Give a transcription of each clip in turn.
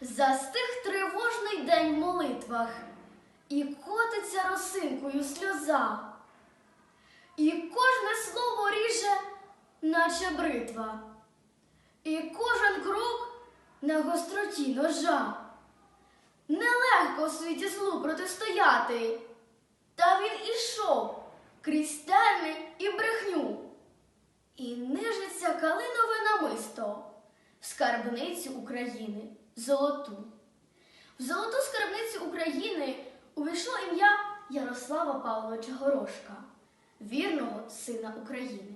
Застиг тривожний день в молитвах, і котиться росинкою сльоза, і кожне слово ріже, наче бритва, і кожен крок на гостроті ножа. Нелегко в світі злу протистояти, та він ішов крізь темні і брехню, і нижиться калинове намисто в скарбницю України золоту. В золоту скарбницю України увійшло ім'я Ярослава Павловича Горошка, вірного сина України.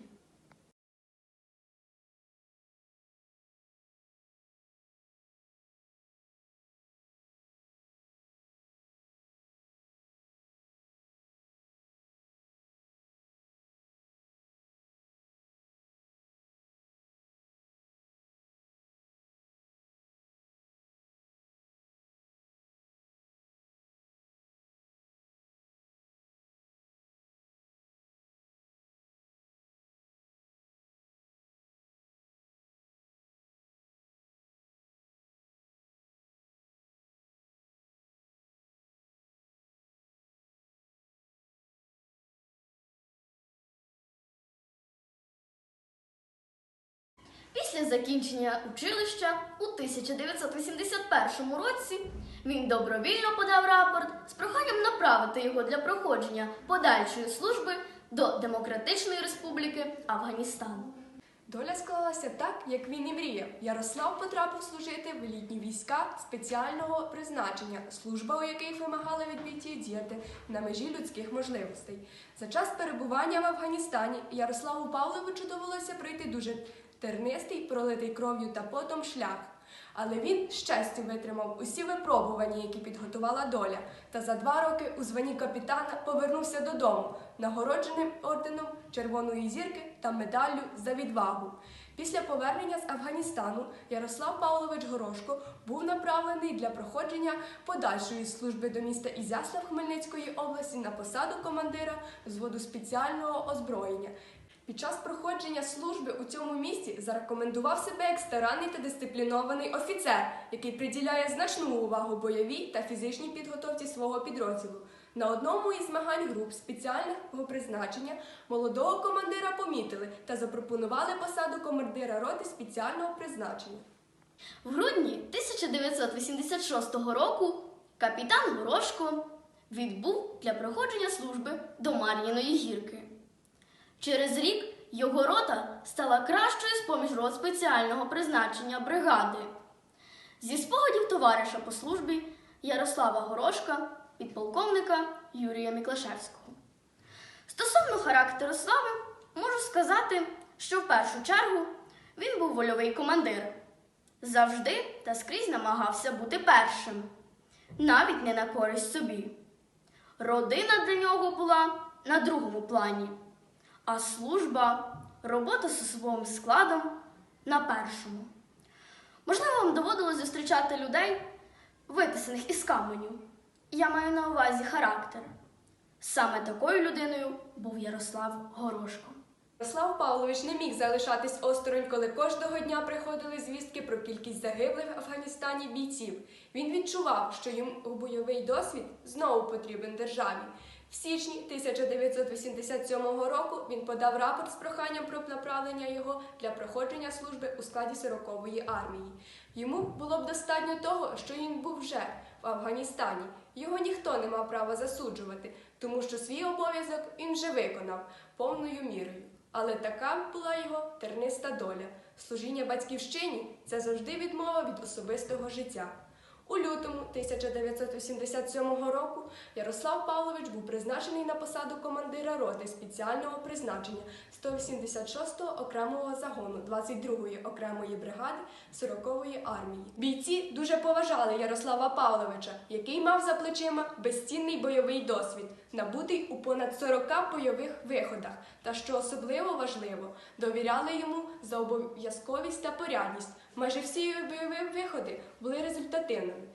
Після закінчення училища у 1981 році він добровільно подав рапорт з проханням направити його для проходження подальшої служби до Демократичної Республіки Афганістан. Доля склалася так, як він і мріяв. Ярослав потрапив служити в елітні війська спеціального призначення, служба у яких вимагала від бійців діяти на межі людських можливостей. За час перебування в Афганістані Ярославу Павловичу довелося пройти дуже тернистий, пролитий кров'ю та потом шлях. Але він з честю витримав усі випробування, які підготувала доля, та за два роки у званні капітана повернувся додому, нагородженим орденом Червоної зірки та медаллю за відвагу. Після повернення з Афганістану Ярослав Павлович Горошко був направлений для проходження подальшої служби до міста Ізяслав Хмельницької області на посаду командира взводу спеціального озброєння. Під час проходження служби у цьому місці зарекомендував себе як старанний та дисциплінований офіцер, який приділяє значну увагу бойовій та фізичній підготовці свого підрозділу. На одному із змагань груп спеціального призначення молодого командира помітили та запропонували посаду командира роти спеціального призначення. В грудні 1986 року капітан Горошко відбув для проходження служби до Мар'їної гірки. Через рік його рота стала кращою з поміж рот спеціального призначення бригади. Зі спогадів товариша по службі Ярослава Горошка, підполковника Юрія Міклашевського. Стосовно характеру слави, можу сказати, що в першу чергу він був вольовий командир. Завжди та скрізь намагався бути першим, навіть не на користь собі. Родина для нього була на другому плані, а служба, робота з особовим складом на першому. Можливо, вам доводилось зустрічати людей, витисаних із каменю. Я маю на увазі характер. Саме такою людиною був Ярослав Горошко. Ярослав Павлович не міг залишатись осторонь, коли кожного дня приходили звістки про кількість загиблих в Афганістані бійців. Він відчував, що йому бойовий досвід знову потрібен державі. В січні 1987 року він подав рапорт з проханням про направлення його для проходження служби у складі 40-ї армії. Йому було б достатньо того, що він був вже в Афганістані. Його ніхто не мав права засуджувати, тому що свій обов'язок він вже виконав повною мірою. Але така була його терниста доля. Служіння батьківщині це завжди відмова від особистого життя. У лютому 1987 року Ярослав Павлович був призначений на посаду командира роти спеціального призначення 186-го окремого загону 22-ї окремої бригади 40-ї армії. Бійці дуже поважали Ярослава Павловича, який мав за плечима безцінний бойовий досвід, набутий у понад 40 бойових виходах, та що особливо важливо, довіряли йому за обов'язковість та порядність. Майже всі бойові виходи були результативними.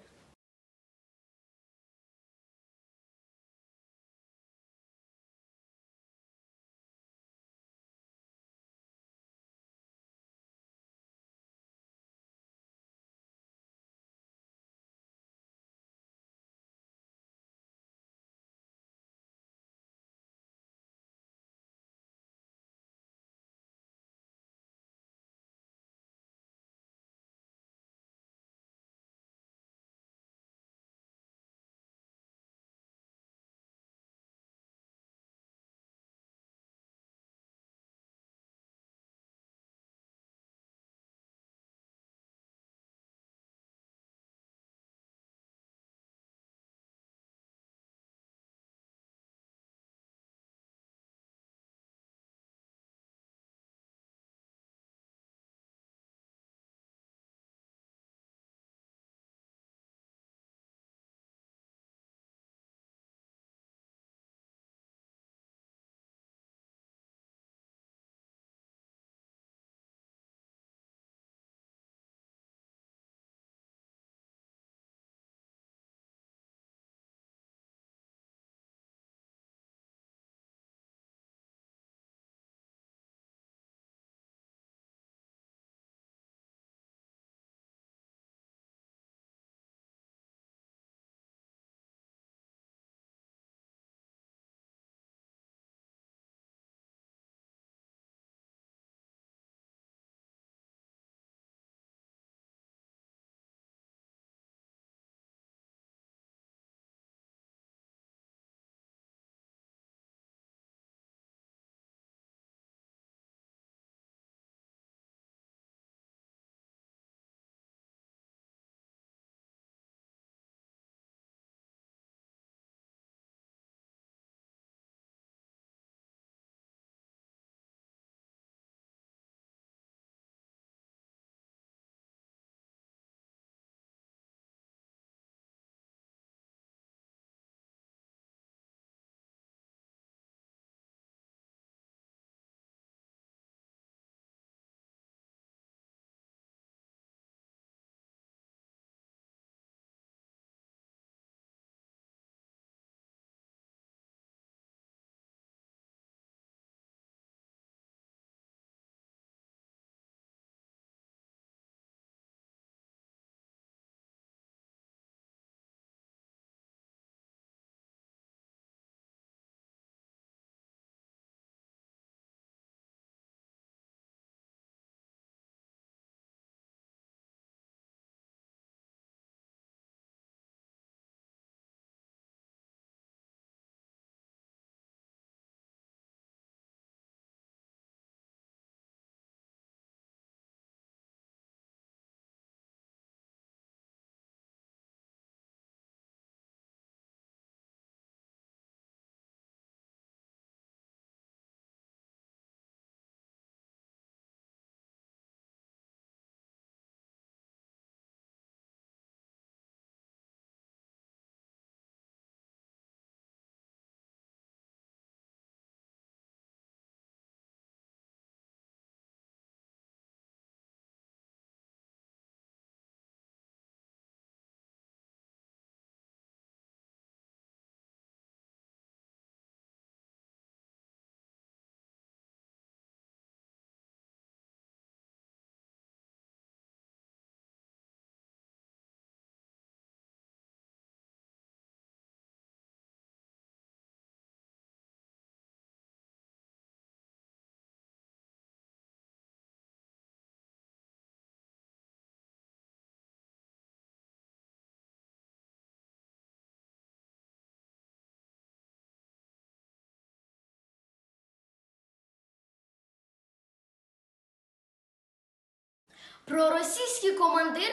Проросійський командир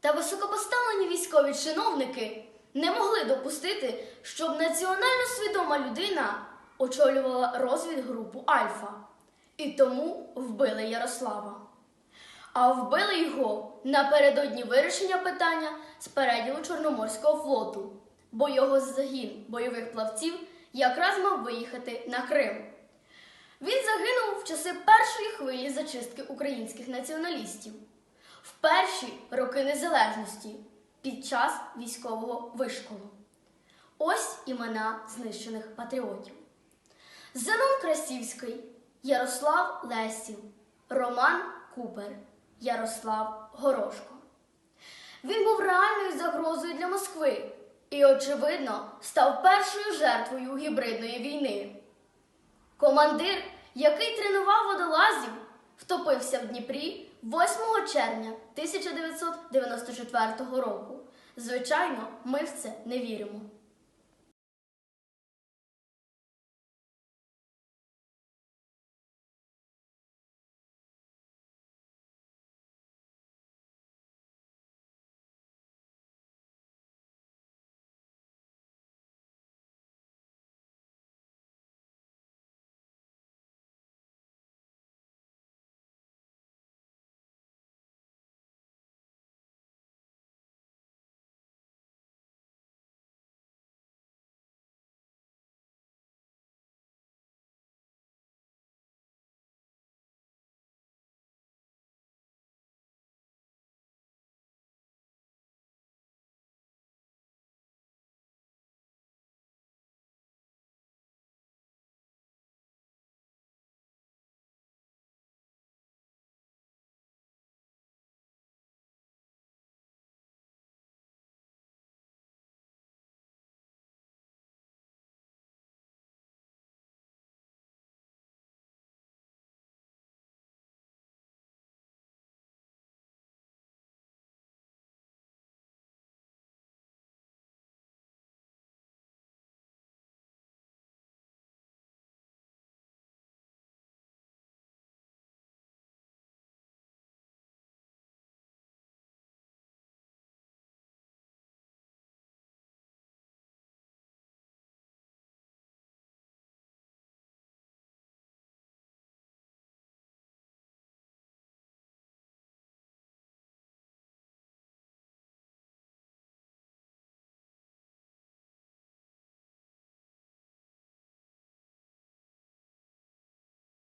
та високопоставлені військові чиновники не могли допустити, щоб національно свідома людина очолювала розвідгрупу Альфа. І тому вбили Ярослава. А вбили його напередодні вирішення питання з переділу Чорноморського флоту, бо його загін бойових плавців якраз мав виїхати на Крим. Він загинув в часи першої хвилі зачистки українських націоналістів в перші роки незалежності під час військового вишколу. Ось імена знищених патріотів: Зенон Красівський, Ярослав Лесів, Роман Купер, Ярослав Горошко. Він був реальною загрозою для Москви і, очевидно, став першою жертвою гібридної війни. Командир, який тренував водолазів, втопився в Дніпрі 8 червня 1994 року. Звичайно, ми в це не віримо.